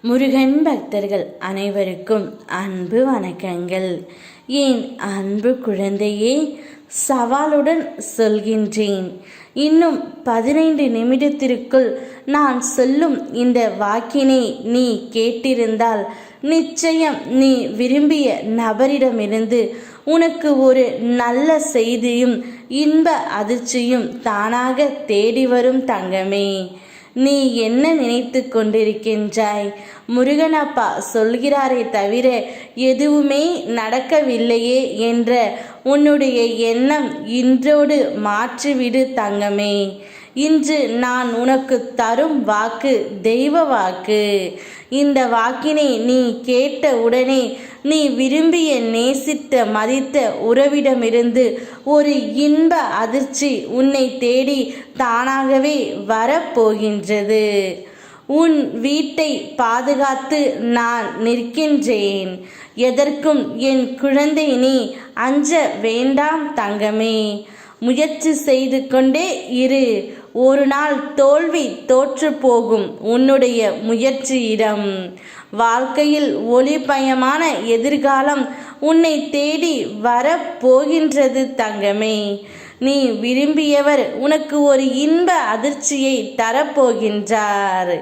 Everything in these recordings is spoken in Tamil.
முருகன் பக்தர்கள் அனைவருக்கும் அன்பு வணக்கங்கள். என் அன்பு குழந்தையே சவாலுடன் சொல்கின்றேன். இன்னும் பதினைந்து நிமிடத்திற்குள் நான் சொல்லும் இந்த வாக்கினை நீ கேட்டிருந்தால் நிச்சயம் நீ விரும்பிய நபரிடமிருந்து உனக்கு ஒரு நல்ல செய்தியும் இன்ப அதிர்ச்சியும் தானாக தேடி வரும் தங்கமே. நீ என்ன நினைத்து கொண்டிருக்கின்றாய்? முருகனப்பா சொல்கிறாரே தவிர எதுவுமே நடக்கவில்லையே என்ற உன்னுடைய எண்ணம் இன்றோடு மாற்றிவிடு தங்கமே. இன்று நான் உனக்கு தரும் வாக்கு தெய்வ வாக்கு. இந்த வாக்கினை நீ கேட்ட உடனே நீ விரும்பிய நேசித்த மதித்த உறவிடமிருந்து ஒரு இன்ப அதிர்ச்சி உன்னை தேடி தானாகவே வரப்போகின்றது. உன் வீட்டை பாதுகாத்து நான் நிற்கின்றேன். எதற்கும் என் குழந்தை நீ அஞ்ச வேண்டாம் தங்கமே. முயற்சி செய்து கொண்டே இரு. ஒரு நாள் தோல்வி தோற்று போகும் உன்னுடைய முயற்சியிடம். வாழ்க்கையில் ஒளிபயமான எதிர்காலம் உன்னை தேடி வரப்போகின்றது தங்கமே. நீ விரும்பியவர் உனக்கு ஒரு இன்ப அதிர்ச்சியை தரப்போகின்றார்.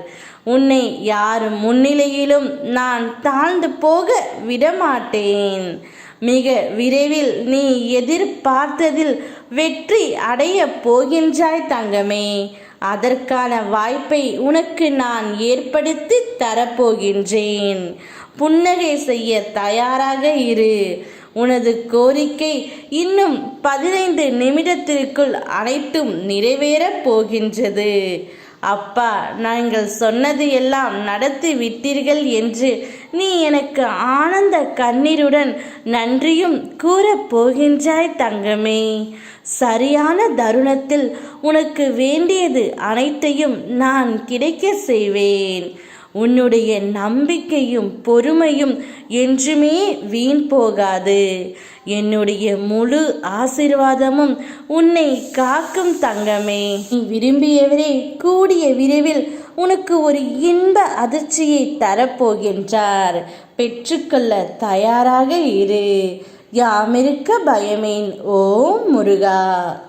உன்னை யார் முன்னிலையிலும் நான் தாழ்ந்து போக விடமாட்டேன். மிக விரைவில் நீ எதிர்பார்த்ததில் வெற்றி அடைய போகின்றாய் தங்கமே. அதற்கான வாய்ப்பை உனக்கு நான் ஏற்படுத்தி தரப்போகின்றேன். புன்னகை செய்ய தயாராக இரு. உனது கோரிக்கை இன்னும் பதினைந்து நிமிடத்திற்குள் அனைத்தும் நிறைவேறப் போகின்றது. அப்பா நாங்கள் சொன்னது எல்லாம் நடத்தி விட்டீர்கள் என்று நீ எனக்கு ஆனந்த கண்ணீருடன் நன்றியும் கூறப் போகின்றாய் தங்கமே. சரியான தருணத்தில் உனக்கு வேண்டியது அனைத்தையும் நான் கிடைக்க செய்வேன். உன்னுடைய நம்பிக்கையும் பொறுமையும் என்றுமே வீண் போகாது. என்னுடைய முழு ஆசிர்வாதமும் உன்னை காக்கும் தங்கமே. நீ விரும்பியவரே கூடிய விரைவில் உனக்கு ஒரு இன்ப அதிர்ச்சியை தரப்போகின்றார். பெற்றுக்கொள்ள தயாராக இரு. யாமிருக்க பயமேன் ஓ முருகா.